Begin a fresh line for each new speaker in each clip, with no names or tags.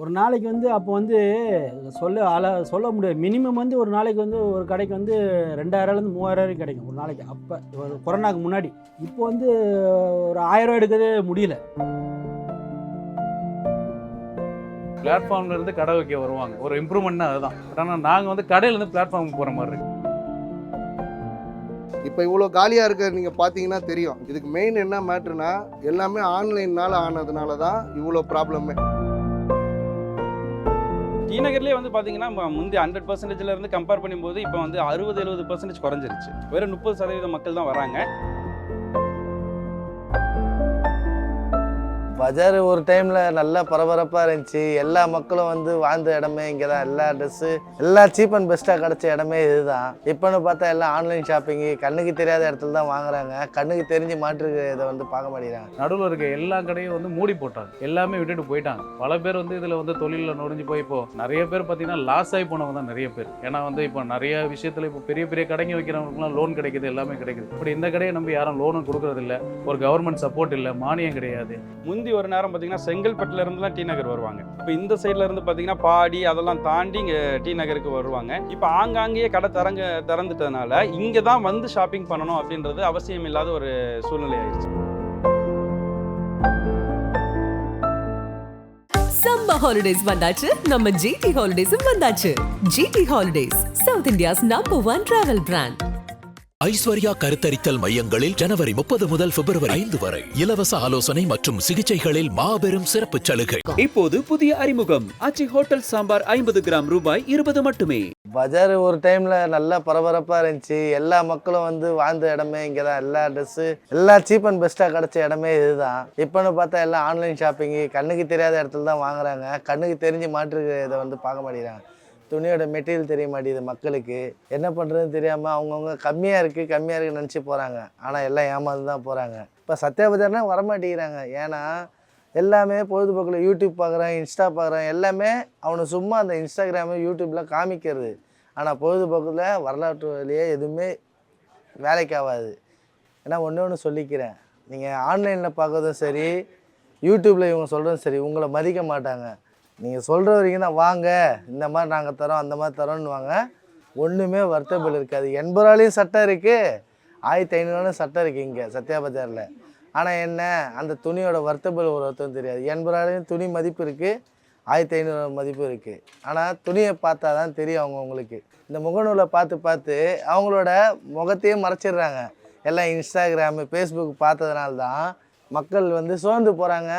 ஒரு நாளைக்கு வந்து அப்போ வந்து சொல்ல அள சொல்ல முடியாது. மினிமம் வந்து ஒரு நாளைக்கு வந்து ஒரு கடைக்கு வந்து ரெண்டாயிரம்லேருந்து மூவாயிரம் வரைக்கும் கிடைக்கும் ஒரு நாளைக்கு. அப்போ ஒரு கொரோனாக்கு முன்னாடி. இப்போ வந்து ஒரு ஆயிரம் எடுக்கவே முடியல.
பிளாட்ஃபார்ம்ல இருந்து கடை வைக்க வருவாங்க. ஒரு இம்ப்ரூவ்மெண்ட்னா அதுதான். ஆனால் நாங்கள் வந்து கடையிலேருந்து பிளாட்ஃபார்முக்கு போகிற மாதிரி இருக்கு.
இப்போ இவ்வளோ காலியாக இருக்க நீங்கள் பார்த்தீங்கன்னா தெரியும். இதுக்கு மெயின் என்ன மேட்ருனா எல்லாமே ஆன்லைன்னால ஆனதுனால தான் இவ்வளோ ப்ராப்ளமே
டி நகர்லேயே வந்து பார்த்தீங்கன்னா முந்தி ஹண்ட்ரட் பர்சன்டேஜ்ல இருந்து கம்பேர் பண்ணும்போது இப்போ வந்து அறுபது எழுபது பர்சன்டேஜ் குறைஞ்சிருச்சு. வெறும் முப்பது சதவீத மக்கள் தான் வராங்க.
பஜார் ஒரு டைமில் நல்லா பரபரப்பாக இருந்துச்சு. எல்லா மக்களும் வந்து வாழ்ந்த இடமே இங்கே தான் எல்லா ட்ரெஸ்ஸு எல்லா சீப் அண்ட் பெஸ்ட்டாக கிடச்ச இடமே இதுதான். இப்போன்னு பார்த்தா எல்லாம் ஆன்லைன் ஷாப்பிங்கு கண்ணுக்கு தெரியாத இடத்துல தான் வாங்குறாங்க. கண்ணுக்கு தெரிஞ்சு மாற்று இதை வந்து பார்க்க மாட்டேங்கிறாங்க.
நடுவில் இருக்க எல்லா கடையும் வந்து மூடி போட்டாங்க. எல்லாமே விட்டுட்டு போயிட்டாங்க. பல பேர் வந்து இதில் வந்து தொழிலில் நுழைஞ்சு போய் இப்போ நிறைய பேர் பார்த்தீங்கன்னா லாஸ் ஆகி போனவங்க தான் நிறைய பேர். ஏன்னா வந்து இப்போ நிறைய விஷயத்தில் இப்போ பெரிய பெரிய கடைங்க வைக்கிறவங்களுக்குலாம் லோன் கிடைக்குது எல்லாமே கிடைக்குது. இப்படி இந்த கடையை நம்ம யாரும் லோனும் கொடுக்குறதில்ல. ஒரு கவர்மெண்ட் சப்போர்ட் இல்லை. மானியம் கிடையாது.
முந்தி ஒரு நேரம் பார்த்தீங்கன்னா செங்கல்பட்டுல இருந்துலாம் டி நகர் வருவாங்க. இப்போ இந்த சைடுல இருந்து பார்த்தீங்கன்னா பாடி அதெல்லாம் தாண்டி இங்கே டி நகருக்கு வருவாங்க. இப்போ ஆங்காங்கேயே கடை திறங்க திறந்துட்டதுனால இங்கே தான் வந்து ஷாப்பிங் பண்ணணும் அப்படின்றது அவசியம் இல்லாத ஒரு சூழ்நிலை ஆயிடுச்சு.
ஹாலிடேஸ் வந்தாச்சு. நம்ம ஜிடி ஹாலிடேஸும் வந்தாச்சு. GT holidays south India's number one travel brand
Aishwarya கருத்தரித்தல் மையங்களில் ஜனவரி முப்பது முதல் பிப்ரவரி ஐந்து வரை இலவச ஆலோசனை மற்றும் சிகிச்சைகளில் மாபெரும் சிறப்பு சலுகை.
இப்போது புதிய அறிமுகம். அச்சி ஹோட்டல் சாம்பார் ஐம்பது கிராம் ரூபாய் இருபது மட்டுமே.
பஜார் ஒரு டைமில் நல்லா பரபரப்பாக இருந்துச்சு. எல்லா மக்களும் வந்து வாழ்ந்த இடமே இங்கே தான் எல்லா ட்ரெஸ்ஸு எல்லா சீப் அண்ட் பெஸ்ட்டாக கிடச்ச இடமே இதுதான். இப்போன்னு பார்த்தா எல்லாம் ஆன்லைன் ஷாப்பிங்கு கண்ணுக்கு தெரியாத இடத்துல தான் வாங்குறாங்க. கண்ணுக்கு தெரிஞ்சு மாற்று இதை வந்து பார்க்க மாட்டேங்கிறாங்க. துணியோட மெட்டீரியல் தெரிய மாட்டேங்குது மக்களுக்கு. என்ன பண்ணுறதுன்னு தெரியாமல் அவங்கவுங்க கம்மியாக இருக்குது கம்மியாக இருக்குன்னு நினச்சி போகிறாங்க ஆனால் எல்லாம் ஏமாந்து தான் போகிறாங்க இப்போ சத்யா வரமாட்டேங்கிறாங்க ஏன்னா எல்லாமே பொழுதுபோக்கில் யூடியூப் பார்க்குறான் இன்ஸ்டா பார்க்குறான் எல்லாமே அவனை சும்மா அந்த இன்ஸ்டாகிராமு யூடியூப்பில் காமிக்கிறது. ஆனால் பொழுதுபோக்கில் வரலாற்று வழியே எதுவுமே வேலைக்கு ஆகாது. ஏன்னா ஒன்று ஒன்று சொல்லிக்கிறேன். நீங்கள் ஆன்லைனில் பார்க்குறதும் சரி யூடியூப்பில் இவங்க சொல்கிறதும் சரி உங்களை மதிக்க மாட்டாங்க. நீங்கள் சொல்கிற வரைக்கும் தான் வாங்க இந்த மாதிரி நாங்கள் தரோம் அந்த மாதிரி தரோன்னு வாங்க ஒன்றுமே வர்த்தபிள் இருக்காது. எண்பது ரூபாலையும் சட்டை இருக்குது ஆயிரத்தி ஐநூறுவாலும் சட்டை இருக்குது இங்கே சத்யா பஜாரில் ஆனால் என்ன அந்த துணியோட வர்த்தபிள் ஒரு ஒருத்தரும் தெரியாது. எண்பது ரூபாலையும் துணி மதிப்பு இருக்குது ஆயிரத்தி ஐநூறு மதிப்பு இருக்குது ஆனால் துணியை பார்த்தா தான் தெரியும் அவங்க அவங்களுக்கு இந்த முகநூலை பார்த்து பார்த்து அவங்களோட முகத்தையே மறைச்சிடுறாங்க. எல்லாம் இன்ஸ்டாகிராமு ஃபேஸ்புக் பார்த்ததுனால தான் மக்கள் வந்து சோர்ந்து போகிறாங்க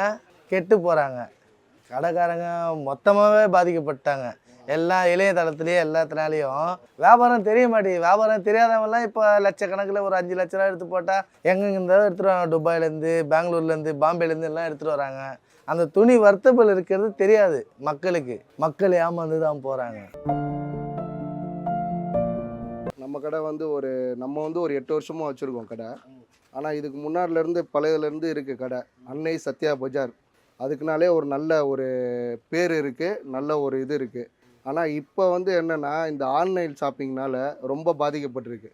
கெட்டு போகிறாங்க கடைக்காரங்க மொத்தமாகவே பாதிக்கப்பட்டாங்க. எல்லா இளையதளத்துலேயே எல்லாத்தினாலையும். வியாபாரம் தெரிய மாட்டேங்குது. வியாபாரம் தெரியாதவங்கலாம் இப்போ லட்சக்கணக்கில் ஒரு அஞ்சு லட்ச ரூபா எடுத்து போட்டால் எங்கெங்க இருந்தாலும் எடுத்துகிட்டு வராங்க? துபாயிலேருந்து பெங்களூர்லேருந்து பாம்பேலேருந்து எல்லாம் எடுத்துகிட்டு வராங்க. அந்த துணி வர்த்தபிள் இருக்கிறது தெரியாது மக்களுக்கு. மக்கள் ஏமாந்து தான் போகிறாங்க
நம்ம கடை வந்து ஒரு நம்ம வந்து ஒரு எட்டு வருஷமாக வச்சுருக்கோம் கடை. ஆனால் இதுக்கு முன்னாடிலேருந்து பழையதுலேருந்து இருக்குது கடை. அன்னை சத்யா பஜார். அதுக்குனாலே ஒரு நல்ல ஒரு பேர் இருக்குது நல்ல ஒரு இது இருக்குது ஆனால் இப்போ வந்து என்னென்னா இந்த ஆன்லைன் ஷாப்பிங்னால் ரொம்ப பாதிக்கப்பட்டிருக்கு.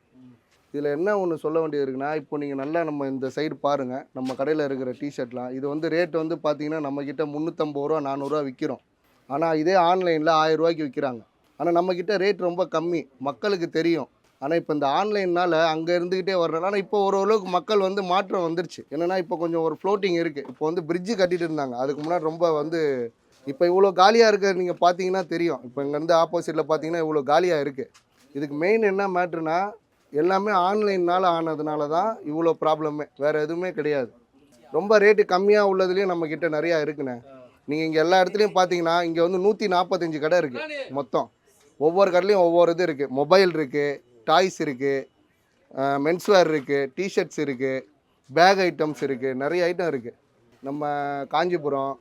இதில் என்ன ஒன்று சொல்ல வேண்டியது இருக்குன்னா இப்போ நீங்கள் நல்லா நம்ம இந்த சைடு பாருங்கள் நம்ம கடையில் இருக்கிற டிஷர்ட்லாம் இது வந்து ரேட் வந்து பார்த்திங்கன்னா நம்மக்கிட்ட முந்நூற்றம்பது ரூபா நானூறுரூவா விற்கிறோம் ஆனால் இதே ஆன்லைனில் ஆயிரம் ரூபாய்க்கு விற்கிறாங்க ஆனால் நம்மக்கிட்ட ரேட் ரொம்ப கம்மி. மக்களுக்கு தெரியும். ஆனால் இப்போ இந்த ஆன்லைன்னால் அங்கே இருந்துக்கிட்டே வர்றதுனால ஆனால் இப்போ ஓரளவுக்கு மக்கள் வந்து மாற்றம் வந்துருச்சு. என்னென்னா இப்போ கொஞ்சம் ஒரு ஃப்ளோட்டிங் இருக்குது இப்போ வந்து பிரிட்ஜு கட்டிட்டு இருந்தாங்க. அதுக்கு முன்னாடி ரொம்ப வந்து இப்போ இவ்வளோ காலியாக இருக்க நீங்கள் பார்த்தீங்கன்னா தெரியும். இப்போ இங்கேருந்து ஆப்போசிட்டில் பார்த்தீங்கன்னா இவ்வளோ காலியாக இருக்குது இதுக்கு மெயின் என்ன மேட்ருனா எல்லாமே ஆன்லைன்னால் ஆனதுனால தான் இவ்வளோ ப்ராப்ளமே வேறு எதுவுமே கிடையாது. ரொம்ப ரேட்டு கம்மியாக உள்ளதுலேயும் நம்மக்கிட்ட நிறையா இருக்குண்ணே. நீங்கள் இங்கே எல்லா இடத்துலையும் பார்த்தீங்கன்னா இங்கே வந்து நூற்றி நாற்பத்தஞ்சு கடை இருக்குது மொத்தம். ஒவ்வொரு கடையிலையும் ஒவ்வொரு இது இருக்குது மொபைல் இருக்குது டாய்ஸ் இருக்குது மென்ஸ்வேர் இருக்குது டிஷர்ட்ஸ் இருக்குது பேக் ஐட்டம்ஸ் இருக்குது நிறைய ஐட்டம் இருக்குது நம்ம காஞ்சிபுரம்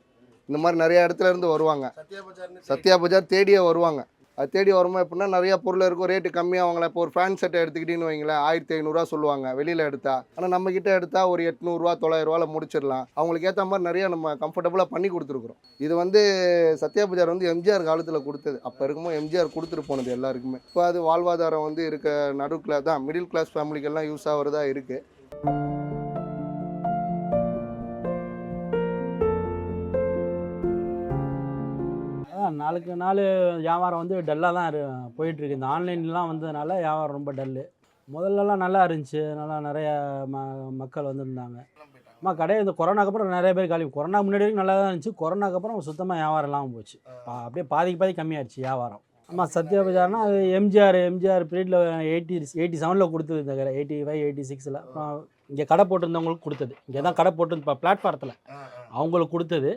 இந்த மாதிரி நிறைய இடத்துல இருந்து வருவாங்க. சத்யா பஜார் தேடியே வருவாங்க. அது தேடி வரும்போது எப்படின்னா நிறைய பொருள் இருக்கும். ரேட்டு கம்மியாக வாங்கலாம் இப்போ ஒரு ஃபேன் செட்டை எடுத்துக்கிட்டிங்கன்னு வைங்களேன் ஆயிரத்தி ஐநூறுரூவா சொல்லுவாங்க. வெளியில் எடுத்தா. ஆனால் நம்ம கிட்டே எடுத்தா ஒரு எட்நூறுரூவா தொள்ளாயிரரூவாவில் முடிச்சிடலாம். அவங்களுக்கு ஏற்ற மாதிரி நிறைய நம்ம கம்ஃபர்டபுளாக பண்ணி கொடுத்துருக்குறோம். இது வந்து சத்யா பஜார் வந்து எம்ஜிஆர் காலத்தில் கொடுத்தது. அப்போ இருக்கும்போது எம்ஜிஆர் கொடுத்துட்டு போனது எல்லாருக்குமே. இப்போ அது வாழ்வாதாரம் வந்து இருக்க நடுக்கில் தான் மிடில் கிளாஸ் ஃபேமிலிக்கெல்லாம் யூஸ் ஆகிறதா இருக்குது
நாளுக்கு நாள் வியாபாரம் வந்து டல்லாக தான் போயிட்டுருக்கு. இந்த ஆன்லைன்லாம் வந்ததுனால வியாபாரம் ரொம்ப டல்லு முதல்லலாம் நல்லா இருந்துச்சு. நல்லா நிறைய ம மக்கள் வந்திருந்தாங்க. அம்மா கடையை இந்த கொரோனாக்கு அப்புறம் நிறைய பேர் காலி. கொரோனா முன்னாடி வரைக்கும் நல்லா தான் இருந்துச்சு. கொரோனாக்கு அப்புறம் சுத்தமாக வியாபாரம் இல்லாமல் போச்சு. அப்படியே பாதிக்கு பாதி கம்மியாயிடுச்சு வியாபாரம். ஆமாம் சத்யா பஜார்னா அது எம்ஜிஆர் எம்ஜிஆர் பீரியடில் எயிட்டி எயிட்டி செவனில் கொடுத்தது இந்த கடை எயிட்டி ஃபைவ் எயிட்டி சிக்ஸில் அப்புறம் இங்கே கடை போட்டிருந்தவங்களுக்கு கொடுத்தது. இங்கே தான் கடை போட்டு இப்போ பிளாட்ஃபாரத்தில் அவங்களுக்கு கொடுத்தது.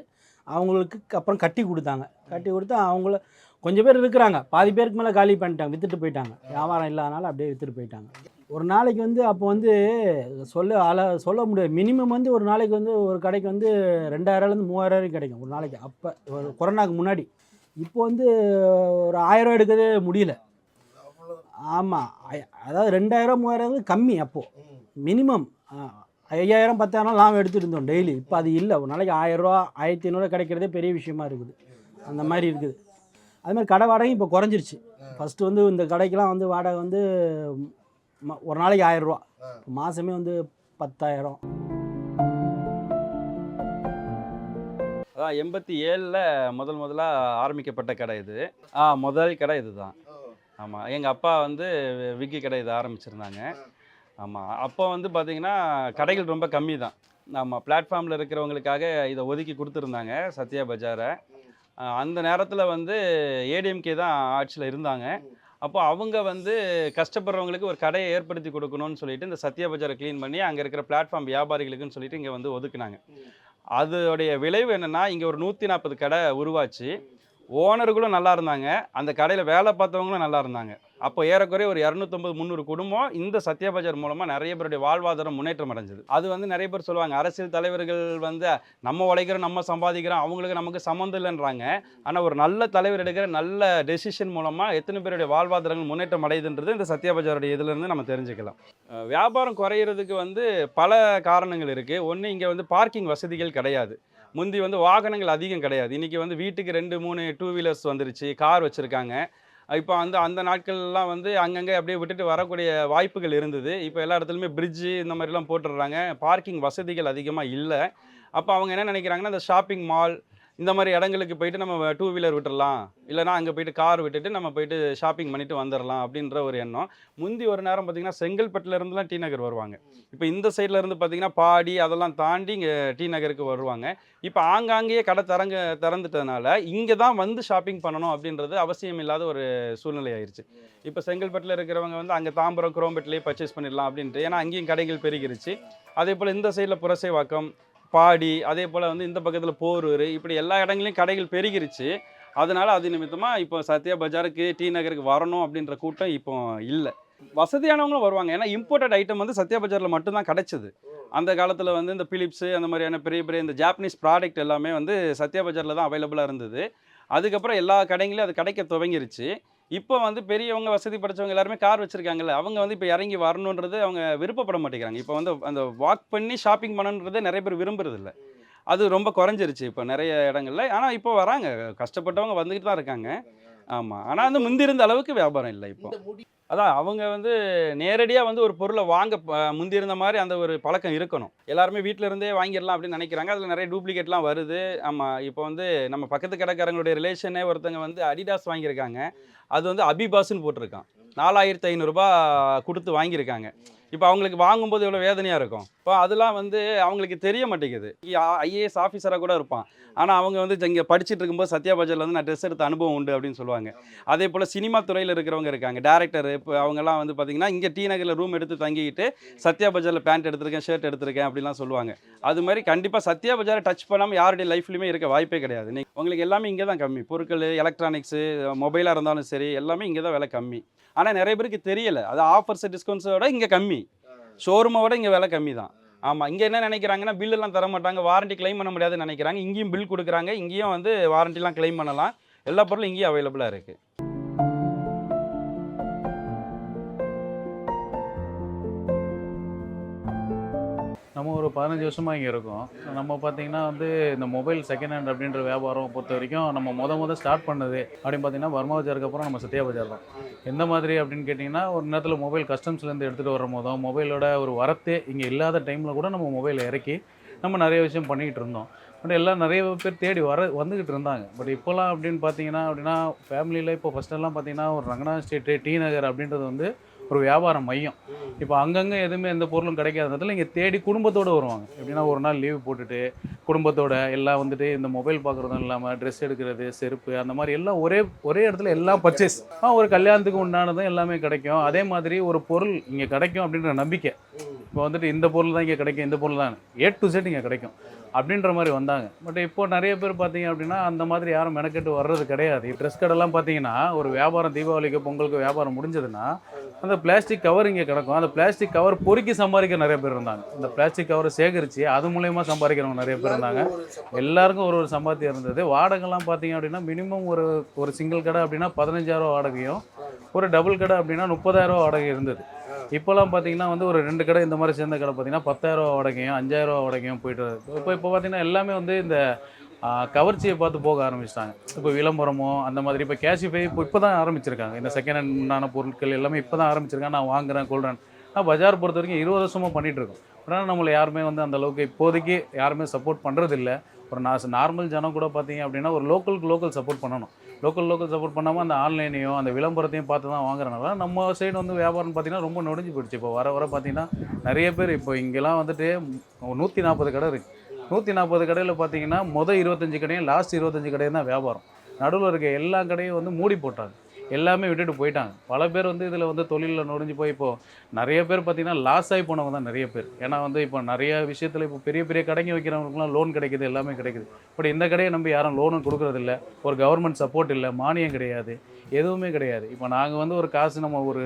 அவங்களுக்கு அப்புறம் கட்டி கொடுத்தாங்க. கட்டி கொடுத்து அவங்கள கொஞ்சம் பேர் இருக்கிறாங்க. பாதி பேருக்கு மேலே காலி பண்ணிட்டாங்க. விற்றுட்டு போயிட்டாங்க. வியாபாரம் இல்லாதனால அப்படியே விற்றுட்டு போயிட்டாங்க. ஒரு நாளைக்கு வந்து அப்போ வந்து சொல்ல அள சொல்ல முடியாது. மினிமம் வந்து ஒரு நாளைக்கு வந்து ஒரு கடைக்கு வந்து ரெண்டாயிரம்லேருந்து மூவாயிரம் வரைக்கும் கிடைக்கும். ஒரு நாளைக்கு. அப்போ ஒரு கொரோனாக்கு முன்னாடி. இப்போ வந்து ஒரு ஆயிரம் எடுக்கவே முடியல. ஆமாம் அதாவது ரெண்டாயிரம் மூவாயிரம் வந்து கம்மி அப்போது மினிமம் ஐயாயிரம் பத்தாயிரம் லாபம் எடுத்துட்டு இருந்தோம் டெய்லி இப்போ அது இல்லை. ஒரு நாளைக்கு ஆயிரரூவா ஆயிரத்தி ஐநூறுரூவா கிடைக்கிறதே பெரிய விஷயமா இருக்குது. அந்த மாதிரி இருக்குது. அது மாதிரி கடை வாடகையும் இப்போ குறைஞ்சிருச்சு. ஃபஸ்ட்டு வந்து இந்த கடைக்கெலாம் வந்து வாடகை வந்து ம- ஒரு நாளைக்கு ஆயிரரூவா. மாதமே வந்து பத்தாயிரம்.
அதான் எண்பத்தி ஏழில் முதல் முதலாக ஆரம்பிக்கப்பட்ட கடை இது. ஆ முதல் கடை இதுதான். ஆமாம் எங்கள் அப்பா வந்து விக்கி கடை இது ஆரம்பிச்சிருந்தாங்க. ஆமாம் அப்போ வந்து பார்த்தீங்கன்னா கடைகள் ரொம்ப கம்மி தான் நம்ம பிளாட்ஃபார்மில் இருக்கிறவங்களுக்காக இதை ஒதுக்கி கொடுத்துருந்தாங்க சத்யா பஜாரை. அந்த நேரத்தில் வந்து ஏடிஎம்கே தான் ஆட்சியில் இருந்தாங்க. அப்போ அவங்க வந்து கஷ்டப்படுறவங்களுக்கு ஒரு கடையை ஏற்படுத்தி கொடுக்கணும்னு சொல்லிட்டு இந்த சத்யா பஜாரை க்ளீன் பண்ணி அங்கே இருக்கிற பிளாட்ஃபார்ம் வியாபாரிகளுக்குன்னு சொல்லிட்டு இங்கே வந்து ஒதுக்குனாங்க. அதோடைய விளைவு என்னென்னா இங்கே ஒரு நூற்றி நாற்பது கடை உருவாச்சு. ஓனர்களும் நல்லா இருந்தாங்க. அந்த கடையில் வேலை பார்த்தவங்களும் நல்லா இருந்தாங்க. அப்போ ஏறக்குறைய ஒரு இரநூத்தொம்பது முந்நூறு குடும்பம் இந்த சத்யா பஜார் மூலமாக நிறைய பேருடைய வாழ்வாதாரம் முன்னேற்றம் அடைஞ்சது. அது வந்து நிறைய பேர் சொல்லுவாங்க அரசியல் தலைவர்கள் வந்து நம்ம உழைக்கிறோம் நம்ம சம்பாதிக்கிறோம் அவங்களுக்கு நமக்கு சம்மந்தம் இல்லைன்றாங்க. ஆனால் ஒரு நல்ல தலைவர் எடுக்கிற நல்ல டெசிஷன் மூலமாக எத்தனை பேருடைய வாழ்வாதாரங்கள் முன்னேற்றம் அடையுதுன்றது இந்த சத்யா பஜாருடைய இதுலேருந்து நம்ம தெரிஞ்சுக்கலாம். வியாபாரம் குறையிறதுக்கு வந்து பல காரணங்கள் இருக்குது ஒன்று இங்கே வந்து பார்க்கிங் வசதிகள் கிடையாது. முந்தி வந்து வாகனங்கள் அதிகம் கிடையாது. இன்றைக்கி வந்து வீட்டுக்கு ரெண்டு மூணு டூ வீலர்ஸ் வந்துருச்சு. கார் வச்சுருக்காங்க. இப்போ அந்த அந்த நாட்கள்லாம் வந்து அங்கங்கே அப்படியே விட்டுட்டு வரக்கூடிய வாய்ப்புகள் இருந்தது. இப்போ எல்லா இடத்துலையுமே பிரிட்ஜு இந்த மாதிரிலாம் போட்டுடுறாங்க. பார்க்கிங் வசதிகள் அதிகமாக இல்லை. அப்போ அவங்க என்ன நினைக்கிறாங்கன்னா அந்த ஷாப்பிங் மால் இந்த மாதிரி இடங்களுக்கு போயிட்டு நம்ம டூ வீலர் விட்டுடலாம் இல்லைனா அங்கே போயிட்டு கார் விட்டுட்டு நம்ம போயிட்டு ஷாப்பிங் பண்ணிட்டு வந்துடலாம் அப்படின்ற ஒரு எண்ணம். முந்தி ஒரு நேரம் பார்த்தீங்கன்னா செங்கல்பட்டுலேருந்துலாம் டி நகர் வருவாங்க. இப்போ இந்த சைடில் இருந்து பார்த்தீங்கன்னா பாடி அதெல்லாம் தாண்டி இங்கே டி நகருக்கு வருவாங்க. இப்போ ஆங்காங்கேயே கடை திறங்க திறந்துட்டதுனால இங்கே தான் வந்து ஷாப்பிங் பண்ணணும் அப்படின்றது அவசியம் இல்லாத ஒரு சூழ்நிலை ஆயிடுச்சு இப்போ செங்கல்பட்டில் இருக்கிறவங்க வந்து அங்கே தாம்பரம் குரோம்பேட்டிலே பர்ச்சேஸ் பண்ணிடலாம் அப்படின்ட்டு. ஏன்னா அங்கேயும் கடைகள் பெருகிருச்சு. அதே போல் இந்த சைடில் புரசைவாக்கம் பாடி அதே போல் வந்து இந்த பக்கத்தில் போரூர் இப்படி எல்லா இடங்களையும் கடைகள் பெருகிருச்சு. அதனால் அது நிமித்தமாக இப்போ சத்யா பஜாருக்கு டி நகருக்கு வரணும் அப்படின்ற கூட்டம் இப்போ இல்லை. வசதியானவங்களும் வருவாங்க. ஏன்னா இம்போர்ட்டட் ஐட்டம் வந்து சத்யா பஜாரில் மட்டும்தான் கிடச்சிது. அந்த காலத்தில் வந்து இந்த பிலிப்ஸு அந்த மாதிரியான பெரிய பெரிய இந்த ஜாப்பனீஸ் ப்ராடக்ட் எல்லாமே வந்து சத்யா பஜாரில் தான் அவைலபிளாக இருந்தது. அதுக்கப்புறம் எல்லா கடைங்களையும் அது கிடைக்க துவங்கிருச்சு. இப்போ வந்து பெரியவங்க வசதி படைச்சவங்க எல்லாருமே கார் வச்சுருக்காங்கல்ல அவங்க வந்து இப்போ இறங்கி வரணுன்றது அவங்க விருப்பப்பட மாட்டேங்கிறாங்க. இப்போ வந்து அந்த வாக் பண்ணி ஷாப்பிங் பண்ணணுன்றதே நிறைய பேர் விரும்புறதில்ல. அது ரொம்ப குறைஞ்சிருச்சு இப்போ நிறைய இடங்கள்ல. ஆனால் இப்போ வராங்க. கஷ்டப்பட்டவங்க வந்துக்கிட்டு தான் இருக்காங்க. ஆமாம் ஆனால் வந்து முந்தி இருந்த அளவுக்கு வியாபாரம் இல்லை இப்போ. அதான் அவங்க வந்து நேரடியாக வந்து ஒரு பொருளை வாங்க ப- மாதிரி அந்த ஒரு பழக்கம் இருக்கணும். எல்லாருமே வீட்டில் இருந்தே வாங்கிடலாம் அப்படின்னு நினைக்கிறாங்க. அதில் நிறைய டூப்ளிகேட்லாம் வருது. ஆமாம் இப்போ வந்து நம்ம பக்கத்து கடைக்காரங்களுடைய ரிலேஷனே ஒருத்தங்க வந்து அடிடாஸ் வாங்கியிருக்காங்க. அது வந்து அபிபாஸ்ன்னு போட்டிருக்கான். நாலாயிரத்தி ஐநூறுரூபா கொடுத்து வாங்கியிருக்காங்க. இப்போ அவங்களுக்கு வாங்கும்போது எவ்வளோ வேதனையாக இருக்கும்? இப்போ அதெல்லாம் வந்து அவங்களுக்கு தெரிய மாட்டேங்குது. ஐஏஎஸ் ஆஃபீஸராக கூட இருப்பான். ஆனால் அவங்க வந்து இங்கே படிச்சுட்டு இருக்கும்போது சத்யா பஜாரில் வந்து நான் ட்ரெஸ் எடுத்த அனுபவம் உண்டு அப்படின்னு சொல்லுவாங்க. அதே போல் சினிமா துறையில் இருக்கிறவங்க இருக்காங்க. டேரக்டர் இப்போ அவங்கெல்லாம் வந்து பார்த்தீங்கன்னா இங்கே டி நகரில் ரூம் எடுத்து தங்கிக்கிட்டு சத்யா பஜாரில் பேண்ட் எடுத்திருக்கேன் ஷர்ட் எடுத்திருக்கேன் அப்படிலாம் சொல்லுவாங்க. அது மாதிரி கண்டிப்பாக சத்யா பஜாரை டச் பண்ணாமல் யாருடைய லைஃப்லையுமே இருக்க வாய்ப்பே கிடையாது. நீ உங்களுக்கு எல்லாமே இங்கே தான் கம்மி. பொருட்கள் எலக்ட்ரானிக்ஸு மொபைலாக இருந்தாலும் சரி எல்லாமே இங்கே தான் விலை கம்மி. ஆனால் நிறைய பேருக்கு தெரியல. அது ஆஃபர்ஸ் டிஸ்கவுண்ட்ஸோட இங்கே கம்மி. ஷோரூமை விட இங்கே விலை கம்மி தான் ஆமாம் இங்கே என்ன நினைக்கிறாங்கன்னா பில்லெல்லாம் தர மாட்டாங்க வாரண்டி கிளைம் பண்ண முடியாதுன்னு நினைக்கிறாங்க. இங்கேயும் பில் கொடுக்குறாங்க இங்கேயும் வந்து வாரண்டிலாம் கிளைம் பண்ணலாம். எல்லா பொருளும் இங்கேயும் அவைலபிளாக இருக்குது
நம்ம ஒரு பதினஞ்சு வருஷமாக இங்கே இருக்கோம். நம்ம பார்த்தீங்கன்னா வந்து இந்த மொபைல் செகண்ட் ஹேண்ட் அப்படின்ற வியாபாரம் பொறுத்த வரைக்கும் நம்ம முத முத ஸ்டார்ட் பண்ணது அப்படின்னு பார்த்தீங்கன்னா வர்மா பஜாருக்கு அப்புறம் நம்ம சத்யா பஜார் தான். எந்த மாதிரி அப்படின்னு கேட்டிங்கன்னா ஒரு நேரத்தில் மொபைல் கஸ்டம்ஸ்லேருந்து எடுத்துகிட்டு வரும் போதும் மொபைலோட ஒரு வரத்தே இங்கே இல்லாத டைமில் கூட நம்ம மொபைலை இறக்கி நம்ம நிறைய விஷயம் பண்ணிக்கிட்டு இருந்தோம். பட் எல்லாம் நிறைய பேர் தேடி வர வந்துக்கிட்டு இருந்தாங்க. பட் இப்போலாம் அப்படின்னு பார்த்தீங்கன்னா அப்படின்னா ஃபேமிலியில் இப்போ ஃபஸ்ட்டெல்லாம் பார்த்தீங்கன்னா ஒரு ரங்கனா ஸ்ட்ரீட்டு டி நகர் அப்படின்றது வந்து ஒரு வியாபார மையம். இப்போ அங்கங்கே எதுவுமே எந்த பொருளும் கிடைக்காத நேரத்தில் இங்கே தேடி குடும்பத்தோடு வருவாங்க. எப்படின்னா ஒரு நாள் லீவு போட்டுட்டு குடும்பத்தோட எல்லாம் வந்துட்டு இந்த மொபைல் பார்க்குறதும் இல்லாமல் ட்ரெஸ் எடுக்கிறது செருப்பு அந்த மாதிரி எல்லாம் ஒரே ஒரே இடத்துல எல்லாம் பர்ச்சேஸ் ஆ ஒரு கல்யாணத்துக்கு உண்டானதும் எல்லாமே கிடைக்கும். அதே மாதிரி ஒரு பொருள் இங்கே கிடைக்கும் அப்படின்ற நம்பிக்கை. இப்போ வந்துட்டு இந்த பொருள் தான் இங்கே கிடைக்கும் இந்த பொருள் தான். ஏ டு செட் இங்கே கிடைக்கும் அப்படின்ற மாதிரி வந்தாங்க. பட் இப்போ நிறைய பேர் பார்த்தீங்க அப்படின்னா அந்த மாதிரி யாரும் மெனக்கெட்டு வர்றது கிடையாது. ட்ரெஸ் கடைலாம் பார்த்தீங்கன்னா ஒரு வியாபாரம் தீபாவளிக்கு பொங்கலுக்கு வியாபாரம் முடிஞ்சதுன்னா அந்த பிளாஸ்டிக் கவர் இங்கே கிடக்கும். அந்த பிளாஸ்டிக் கவர் பொறுக்கி சம்பாதிக்க நிறைய பேர் இருந்தாங்க. அந்த பிளாஸ்டிக் கவரை சேகரித்து அது மூலயமா சம்பாதிக்கிறவங்க நிறைய பேர் இருந்தாங்க. எல்லாருக்கும் ஒரு ஒரு சம்பாத்தியம் இருந்தது. வாடகைலாம் பார்த்தீங்க அப்படின்னா மினிமம் ஒரு ஒரு சிங்கிள் கடை அப்படின்னா பதினஞ்சாயிரம் வாடகையும் ஒரு டபுள் கடை அப்படின்னா முப்பதாயிரம் வாடகை இருந்தது. இப்போலாம் பார்த்தீங்கன்னா வந்து ஒரு ரெண்டு கடை இந்த மாதிரி சேர்ந்த கடை பார்த்தீங்கன்னா பத்தாயிரம் வாடகையும் அஞ்சாயிரம் வாடகையும் போயிட்டு வருது இப்போ இப்போ பார்த்தீங்கன்னா எல்லாமே வந்து இந்த கவர்ச்சியை பார்த்து போக ஆரம்பிச்சிட்டாங்க. இப்போ விளம்பரமோ அந்த மாதிரி இப்போ கேஷிஃபை இப்போ இப்போ தான் ஆரம்பிச்சிருக்காங்க. இந்த செகண்ட் ஹேண்டான பொருட்கள் எல்லாமே இப்போ தான் ஆரம்பிச்சிருக்காங்க. நான் வாங்குறேன் கொள்றேன். நான் பஜார் பொறுத்த வரைக்கும் இருபது வருஷமாக பண்ணிகிட்டு இருக்கோம். ஆனால் நம்மளை யாருமே வந்து அந்த அளவுக்கு இப்போதைக்கு யாருமே சப்போர்ட் பண்ணுறதில்ல ஒரு நான் நார்மல் ஜனம் கூட பார்த்தீங்க அப்படின்னா ஒரு லோக்கலுக்கு லோக்கல் சப்போர்ட் பண்ணணும். லோக்கல் லோக்கல் சப்போர்ட் பண்ணாமல் அந்த ஆன்லைனையும் அந்த விளம்பரத்தையும் பார்த்து தான் வாங்குறனால நம்ம சைடு வந்து வியாபாரம் பார்த்தீங்கன்னா ரொம்ப நொடிஞ்சு போயிடுச்சு. இப்போ வர வர பார்த்திங்கன்னா நிறைய பேர் இப்போ இங்கெல்லாம் வந்துட்டு நூற்றி நாற்பது கடை இருக்குது நூற்றி நாற்பது கடையில் பார்த்தீங்கன்னா மொதல் இருபத்தஞ்சி கடையும் லாஸ்ட் இருபத்தஞ்சி கடையும் தான் வியாபாரம். நடுவில் இருக்க எல்லா கடையும் வந்து மூடி போட்டாங்க. எல்லாமே விட்டுட்டு போயிட்டாங்க. பல பேர் வந்து இதில் வந்து தொழிலில் நுழைஞ்சு போய் இப்போது நிறைய பேர் பார்த்திங்கன்னா லாஸ் ஆகி போனவங்க தான் நிறைய பேர். ஏன்னா வந்து இப்போ நிறைய விஷயத்தில் இப்போ பெரிய பெரிய கடைங்க வைக்கிறவங்களுக்குலாம் லோன் கிடைக்குது எல்லாமே கிடைக்குது. பட் இந்த கடையை நம்பி யாரும் லோனும் கொடுக்குறதில்ல. ஒரு கவர்மெண்ட் சப்போர்ட் இல்லை. மானியம் கிடையாது. எதுவுமே கிடையாது. இப்போ நாங்கள் வந்து ஒரு காசு நம்ம ஒரு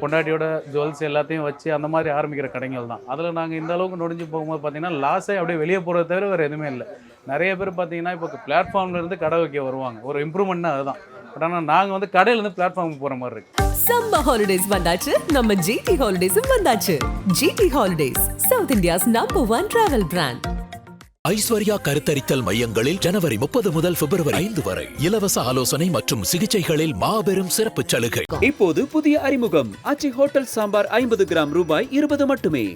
பொண்டாட்டியோட ஜுவல்ஸ் எல்லாத்தையும் வச்சு அந்த மாதிரி ஆரம்பிக்கிற கடைகள் தான். அதில் நாங்கள் இந்த அளவுக்கு நொடிஞ்சு போகும்போது பார்த்தீங்கன்னா லாஸே அப்படியே வெளியே போகிறத தவிர வேறு எதுவுமே இல்லை. நிறைய பேர் பார்த்தீங்கன்னா இப்போ பிளாட்ஃபார்ம்லேருந்து கடை வைக்க வருவாங்க. ஒரு இம்ப்ரூவ்மெண்ட்னா அதுதான். பட் ஆனால் நாங்கள் வந்து கடையிலேருந்து பிளாட்ஃபார்முக்கு போகிற மாதிரி இருக்கு.
சம்மர் ஹாலிடேஸ் வந்தாச்சு. நம்ம ஜிடி ஹாலிடேஸும் வந்தாச்சு. GT holidays south India's number one travel brand
Aishwarya கருத்தரித்தல் மையங்களில் ஜனவரி முப்பது முதல் பிப்ரவரி ஐந்து வரை இலவச ஆலோசனை மற்றும் சிகிச்சைகளில் மாபெரும் சிறப்பு சலுகை.
இப்போது புதிய அறிமுகம். அச்சி ஹோட்டல் சாம்பார் ஐம்பது கிராம் ரூபாய் இருபது மட்டுமே.